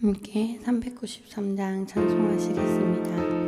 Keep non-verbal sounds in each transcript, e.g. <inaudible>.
함께 393장 찬송하시겠습니다.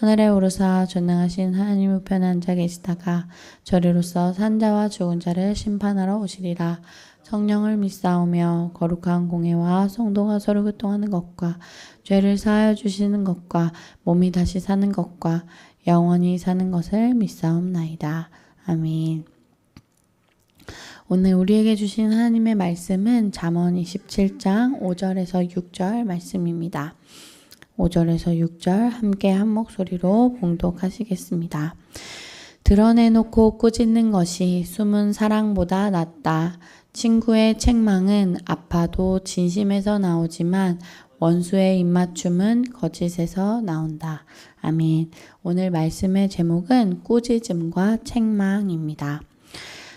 하늘에 오르사 전능하신 하나님 우편에 앉아 계시다가 저리로서 산자와 죽은 자를 심판하러 오시리라. 성령을 믿사오며 거룩한 공예와 성도가 서로 교통하는 것과 죄를 사하여 주시는 것과 몸이 다시 사는 것과 영원히 사는 것을 믿사옵나이다. 아멘. 오늘 우리에게 주신 하나님의 말씀은 잠언 27장 5절에서 6절 말씀입니다. 5절에서 6절 함께 한 목소리로 봉독하시겠습니다. 드러내놓고 꾸짖는 것이 숨은 사랑보다 낫다. 친구의 책망은 아파도 진심에서 나오지만 원수의 입맞춤은 거짓에서 나온다. 아멘. 오늘 말씀의 제목은 꾸짖음과 책망입니다.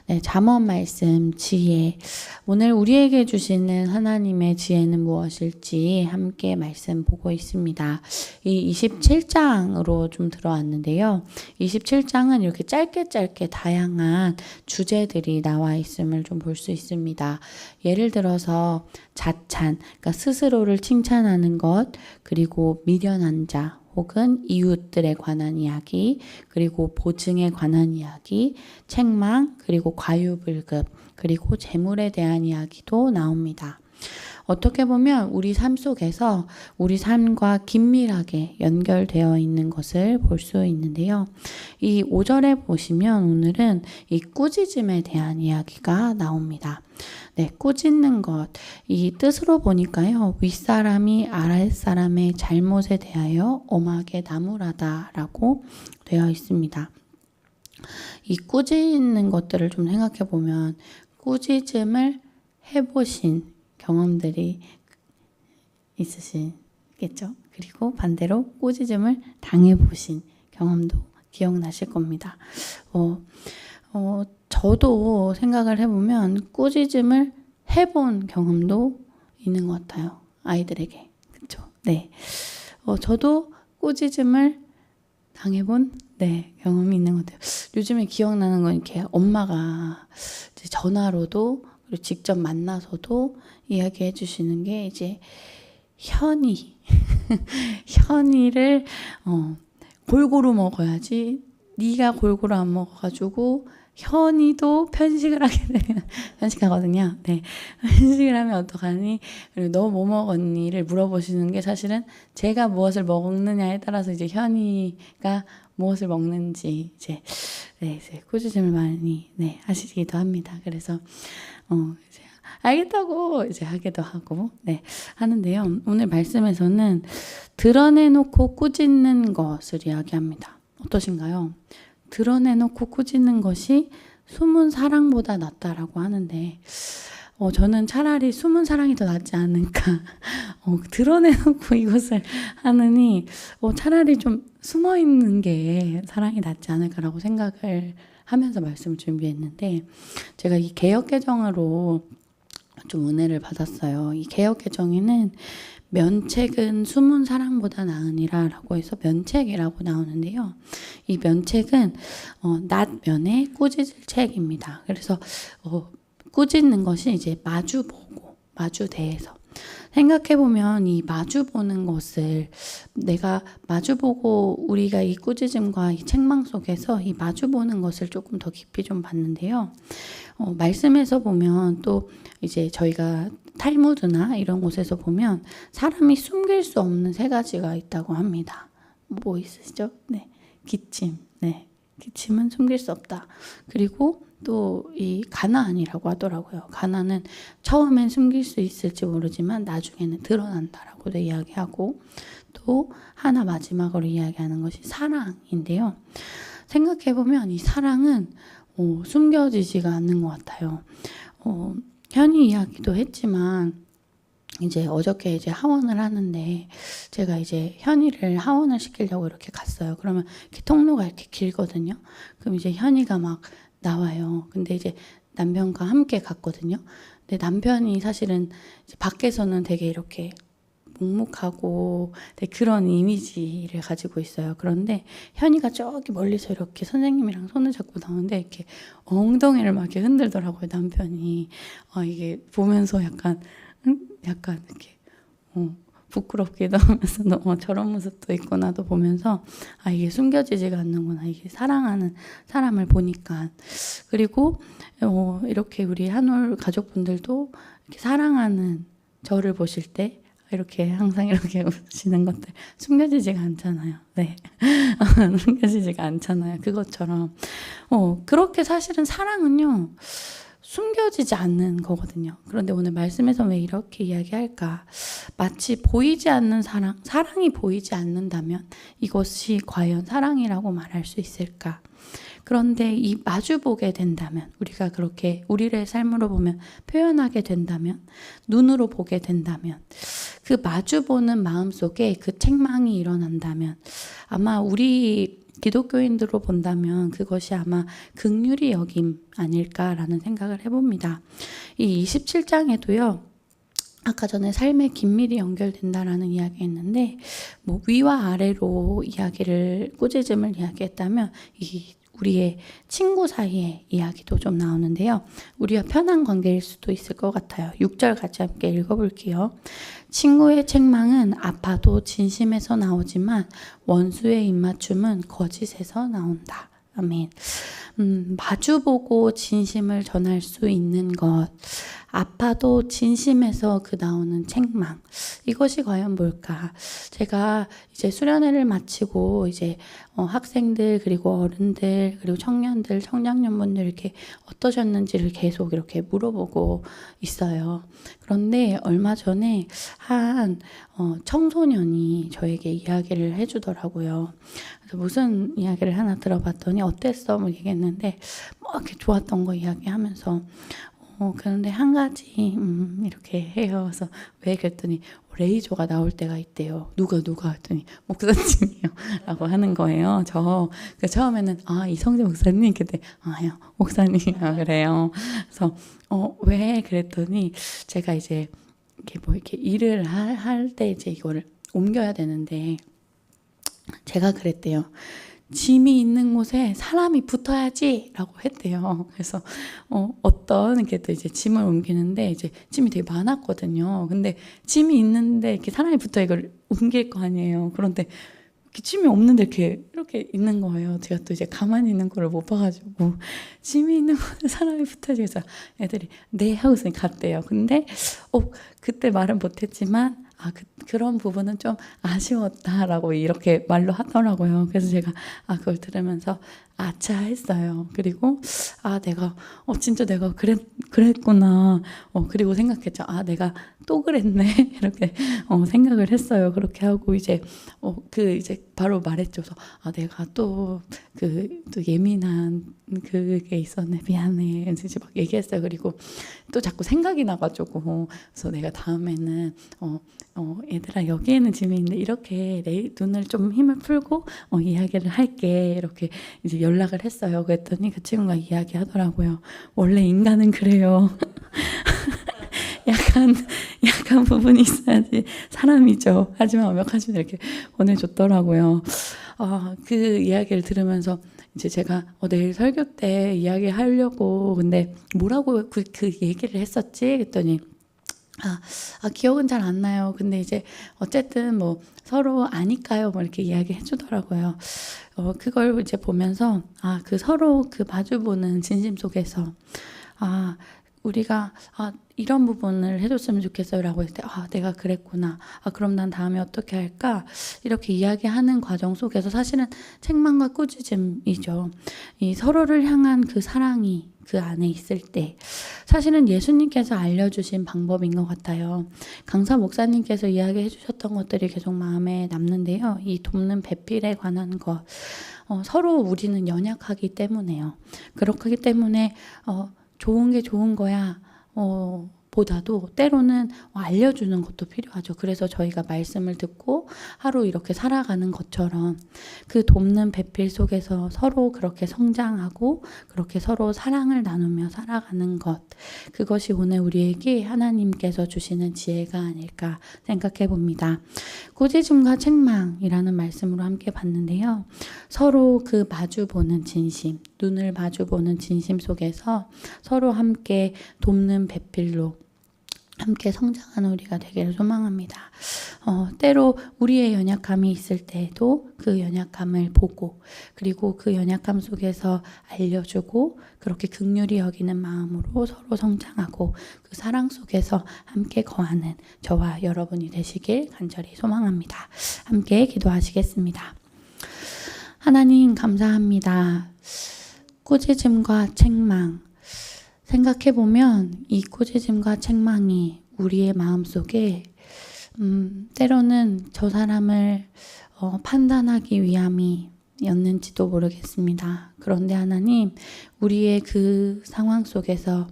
네, 잠언 말씀 지혜. 오늘 우리에게 주시는 하나님의 지혜는 무엇일지 함께 말씀 보고 있습니다. 이 27장으로 좀 들어왔는데요. 27장은 이렇게 짧게 짧게 다양한 주제들이 나와 있음을 좀 볼 수 있습니다. 예를 들어서 자찬, 그러니까 스스로를 칭찬하는 것, 그리고 미련한 자, 혹은 이웃들에 관한 이야기, 그리고 보증에 관한 이야기, 책망, 그리고 과유불급, 그리고 재물에 대한 이야기도 나옵니다. 어떻게 보면 우리 삶 속에서 우리 삶과 긴밀하게 연결되어 있는 것을 볼 수 있는데요. 이 5절에 보시면 오늘은 이 꾸짖음에 대한 이야기가 나옵니다. 네, 꾸짖는 것. 이 뜻으로 보니까요. 윗사람이 아랫사람의 잘못에 대하여 엄하게 나무라다 라고 되어 있습니다. 이 꾸짖는 것들을 좀 생각해 보면 꾸짖음을 해보신 경험들이 있으시겠죠. 그리고 반대로 꾸짖음을 당해보신 경험도 기억나실 겁니다. 어, 어, 저도 생각을 해보면 꾸짖음을 해본 경험도 있는 것 같아요. 아이들에게. 그쵸? 네. 어, 저도 꾸짖음을 당해본 네, 경험이 있는 것 같아요. 요즘에 기억나는 건 이렇게 엄마가 전화로도 직접 만나서도 이야기해 주시는 게 이제 현이 <laughs> 현이를 어, 골고루 먹어야지 네가 골고루 안 먹어가지고 현이도 편식을 하게 되면 <laughs> 편식하거든요. 네, <laughs> 편식을 하면 어떡하니? 그리고 너 뭐 먹었니?를 물어보시는 게 사실은 제가 무엇을 먹느냐에 따라서 이제 현이가 무엇을 먹는지 이제 네, 이제 꾸짖음을 많이 네 하시기도 합니다. 그래서 어 이제 알겠다고 이제 하기도 하고 네 하는데요. 오늘 말씀에서는 드러내놓고 꾸짖는 것을 이야기합니다. 어떠신가요? 드러내놓고 꾸짖는 것이 숨은 사랑보다 낫다라고 하는데 어, 저는 차라리 숨은 사랑이 더 낫지 않을까. <laughs> 어, 드러내놓고 <laughs> 이것을 하느니 어, 차라리 좀 숨어 있는 게 사랑이 낫지 않을까라고 생각을 하면서 말씀을 준비했는데 제가 이 개혁 개정으로 좀 은혜를 받았어요. 이 개혁 개정에는 면책은 숨은 사랑보다 나으니라라고 해서 면책이라고 나오는데요. 이 면책은 어, 낫면에 꾸짖을 책입니다. 그래서 어, 꾸짖는 것이 이제 마주 보고 마주 대해서 생각해 보면 이 마주 보는 것을 내가 마주 보고 우리가 이 꾸짖음과 이 책망 속에서 이 마주 보는 것을 조금 더 깊이 좀 봤는데요. 어, 말씀에서 보면 또 이제 저희가 탈무드나 이런 곳에서 보면 사람이 숨길 수 없는 세 가지가 있다고 합니다. 뭐 있으시죠? 네. 기침. 네. 기침은 숨길 수 없다. 그리고 또 이 가난이라고 하더라고요. 가난은 처음엔 숨길 수 있을지 모르지만 나중에는 드러난다라고도 이야기하고 또 하나 마지막으로 이야기하는 것이 사랑인데요. 생각해 보면 이 사랑은 어, 숨겨지지가 않는 것 같아요. 어, 현이 이야기도 했지만 이제 어저께 이제 하원을 하는데 제가 이제 현이를 하원을 시키려고 이렇게 갔어요. 그러면 이렇게 통로가 이렇게 길거든요. 그럼 이제 현이가 막 나와요. 근데 이제 남편과 함께 갔거든요. 근데 남편이 사실은 밖에서는 되게 이렇게 묵묵하고 그런 이미지를 가지고 있어요. 그런데 현이가 저기 멀리서 이렇게 선생님이랑 손을 잡고 나오는데 이렇게 엉덩이를 막 이렇게 흔들더라고요. 남편이 아 이게 보면서 약간 음, 약간 이렇게 어, 부끄럽기도 <laughs> 하면서 어, 저런 모습도 있구나도 보면서 아 이게 숨겨지지가 않는구나 이게 사랑하는 사람을 보니까 그리고 어, 이렇게 우리 한올 가족분들도 이렇게 사랑하는 저를 보실 때 이렇게 항상 이렇게 <laughs> 웃으시는 것들 숨겨지지가 않잖아요. 네. <laughs> 숨겨지지가 않잖아요. 그것처럼. 어, 그렇게 사실은 사랑은요, 숨겨지지 않는 거거든요. 그런데 오늘 말씀에서 왜 이렇게 이야기할까? 마치 보이지 않는 사랑, 사랑이 보이지 않는다면 이것이 과연 사랑이라고 말할 수 있을까? 그런데 이 마주 보게 된다면, 우리가 그렇게 우리의 삶으로 보면 표현하게 된다면, 눈으로 보게 된다면, 그 마주 보는 마음 속에 그 책망이 일어난다면, 아마 우리 기독교인들로 본다면 그것이 아마 극률이 여김 아닐까라는 생각을 해봅니다. 이 27장에도요. 아까 전에 삶의 긴밀이 연결된다라는 이야기 했는데 뭐 위와 아래로 이야기를 꾸짖음을 이야기했다면 이 우리의 친구 사이의 이야기도 좀 나오는데요. 우리와 편한 관계일 수도 있을 것 같아요. 6절 같이 함께 읽어볼게요. 친구의 책망은 아파도 진심에서 나오지만 원수의 입맞춤은 거짓에서 나온다. 아멘. 음, 마주보고 진심을 전할 수 있는 것. 아파도 진심에서 그 나오는 책망. 이것이 과연 뭘까? 제가 이제 수련회를 마치고 이제 어, 학생들 그리고 어른들 그리고 청년들 청장년분들 이렇게 어떠셨는지를 계속 이렇게 물어보고 있어요. 그런데 얼마 전에 한 어, 청소년이 저에게 이야기를 해주더라고요. 무슨 이야기를 하나 들어봤더니 어땠어? 뭐 얘기했는데 뭐 이렇게 좋았던 거 이야기하면서 어, 그런데 한 가지, 음, 이렇게 해요. 그래서 왜 그랬더니 레이저가 나올 때가 있대요. 누가, 누가 했더니 목사님이요. <laughs> 라고 하는 거예요. 저, 그 처음에는, 아, 이성재 목사님? 그때, 아요, 목사님이요. 그래요. 그래서, 어, 왜? 그랬더니 제가 이제, 이렇게 뭐 이렇게 일을 할 때 이제 이거를 옮겨야 되는데, 제가 그랬대요. 짐이 있는 곳에 사람이 붙어야지라고 했대요. 그래서 어, 어떤 이렇게 또 이제 짐을 옮기는데 이제 짐이 되게 많았거든요. 근데 짐이 있는데 이렇게 사람이 붙어 이걸 옮길 거 아니에요. 그런데 짐이 없는데 이렇게 이렇게 있는 거예요. 제가 또 이제 가만히 있는 거를 못 봐가지고 짐이 있는 곳에 사람이 그래서 애들이 네 하고서 갔대요. 근데 어 그때 말은 못했지만 아, 그, 그런 부분은 좀 아쉬웠다라고 이렇게 말로 하더라고요. 그래서 제가 아, 그걸 들으면서 아차 했어요. 그리고 아, 내가 어 진짜 내가 그랬 그랬구나. 어 그리고 생각했죠. 아, 내가 또 그랬네. <laughs> 이렇게 어 생각을 했어요. 그렇게 하고 이제 어 그 이제 바로 말했죠. 아, 내가 또 그 또 예민한 그게 있었네. 미안해. 이제 막 얘기했어요. 그리고 또 자꾸 생각이 나가지고 그래서 내가 다음에는 어, 어 얘들아 여기에는 짐이 있는데 이렇게 내 눈을 좀 힘을 풀고 어, 이야기를 할게 이렇게 이제 연락을 했어요. 그랬더니 그 친구가 이야기하더라고요. 원래 인간은 그래요. <laughs> 약간 약간 부분이 있어야지 사람이죠. 하지만 완벽하시면 이렇게 보내줬더라고요. 아, 그 이야기를 들으면서 이제 제가 어, 내일 설교 때 이야기하려고 근데 뭐라고 그, 그 얘기를 했었지? 그랬더니 아, 아, 기억은 잘 안 나요. 근데 이제 어쨌든 뭐 서로 아니까요. 뭐 이렇게 이야기 해주더라고요. 어, 그걸 이제 보면서 아, 그 서로 그 마주보는 진심 속에서 아, 우리가 아, 이런 부분을 해줬으면 좋겠어요라고 했을 때, 아, 내가 그랬구나. 아, 그럼 난 다음에 어떻게 할까? 이렇게 이야기하는 과정 속에서 사실은 책망과 꾸짖음이죠. 이 서로를 향한 그 사랑이 그 안에 있을 때 사실은 예수님께서 알려주신 방법인 것 같아요. 강사 목사님께서 이야기해 주셨던 것들이 계속 마음에 남는데요. 이 돕는 배필에 관한 것. 어, 서로 우리는 연약하기 때문에요. 그렇기 때문에 어, 좋은 게 좋은 거야. 어, 보다도 때로는 알려주는 것도 필요하죠. 그래서 저희가 말씀을 듣고 하루 이렇게 살아가는 것처럼 그 돕는 배필 속에서 서로 그렇게 성장하고 그렇게 서로 사랑을 나누며 살아가는 것. 그것이 오늘 우리에게 하나님께서 주시는 지혜가 아닐까 생각해 봅니다. 꾸짖음과 책망이라는 말씀으로 함께 봤는데요. 서로 그 마주보는 진심, 눈을 마주보는 진심 속에서 서로 함께 돕는 배필로 함께 성장하는 우리가 되기를 소망합니다. 어, 때로 우리의 연약함이 있을 때에도 그 연약함을 보고 그리고 그 연약함 속에서 알려주고 그렇게 극률이 여기는 마음으로 서로 성장하고 그 사랑 속에서 함께 거하는 저와 여러분이 되시길 간절히 소망합니다. 함께 기도하시겠습니다. 하나님 감사합니다. 꾸짖음과 책망 생각해보면 이 꾸짖음과 책망이 우리의 마음속에 음, 때로는 저 사람을 어, 판단하기 위함이었는지도 모르겠습니다. 그런데 하나님, 우리의 그 상황 속에서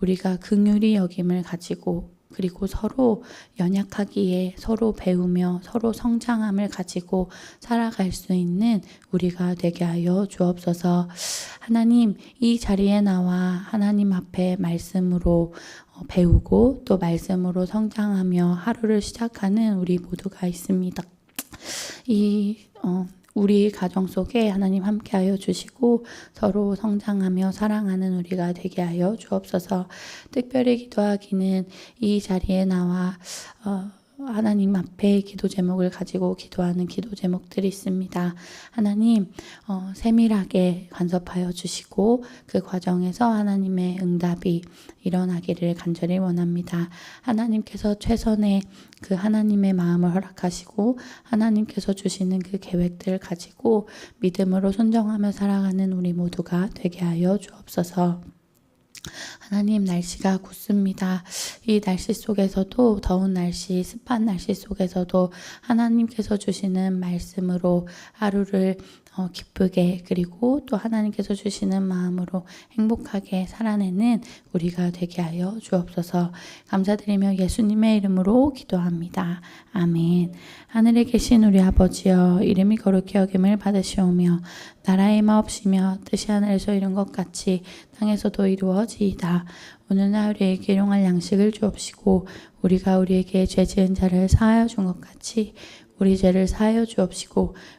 우리가 긍휼히 여김을 가지고 그리고 서로 연약하기에 서로 배우며 서로 성장함을 가지고 살아갈 수 있는 우리가 되게 하여 주옵소서. 하나님, 이 자리에 나와 하나님 앞에 말씀으로 어, 배우고 또 말씀으로 성장하며 하루를 시작하는 우리 모두가 있습니다. 이 어, 우리 가정 속에 하나님 함께하여 주시고 서로 성장하며 사랑하는 우리가 되게 하여 주옵소서. 특별히 기도하기는 이 자리에 나와 어, 하나님 앞에 기도 제목을 가지고 기도하는 기도 제목들이 있습니다. 하나님 어, 세밀하게 간섭하여 주시고 그 과정에서 하나님의 응답이 일어나기를 간절히 원합니다. 하나님께서 최선의 그 하나님의 마음을 허락하시고 하나님께서 주시는 그 계획들을 가지고 믿음으로 순정하며 살아가는 우리 모두가 되게 하여 주옵소서. 하나님 날씨가 굳습니다. 이 날씨 속에서도 더운 날씨, 습한 날씨 속에서도 하나님께서 주시는 말씀으로 하루를 어, 기쁘게 그리고 또 하나님께서 주시는 마음으로 행복하게 살아내는 우리가 되게 하여 주옵소서. 감사드리며 예수님의 이름으로 기도합니다. 아멘. 하늘에 계신 우리 아버지여 이름이 거룩히 여김을 받으시오며 나라의 마옵시며 뜻이 하늘에서 이룬 것 같이 땅에서도 이루어지이다. 오늘날 우리에게 일용할 양식을 주옵시고 우리가 우리에게 죄 지은 자를 사하여 준 것 같이 우리 죄를 사하여 주옵시고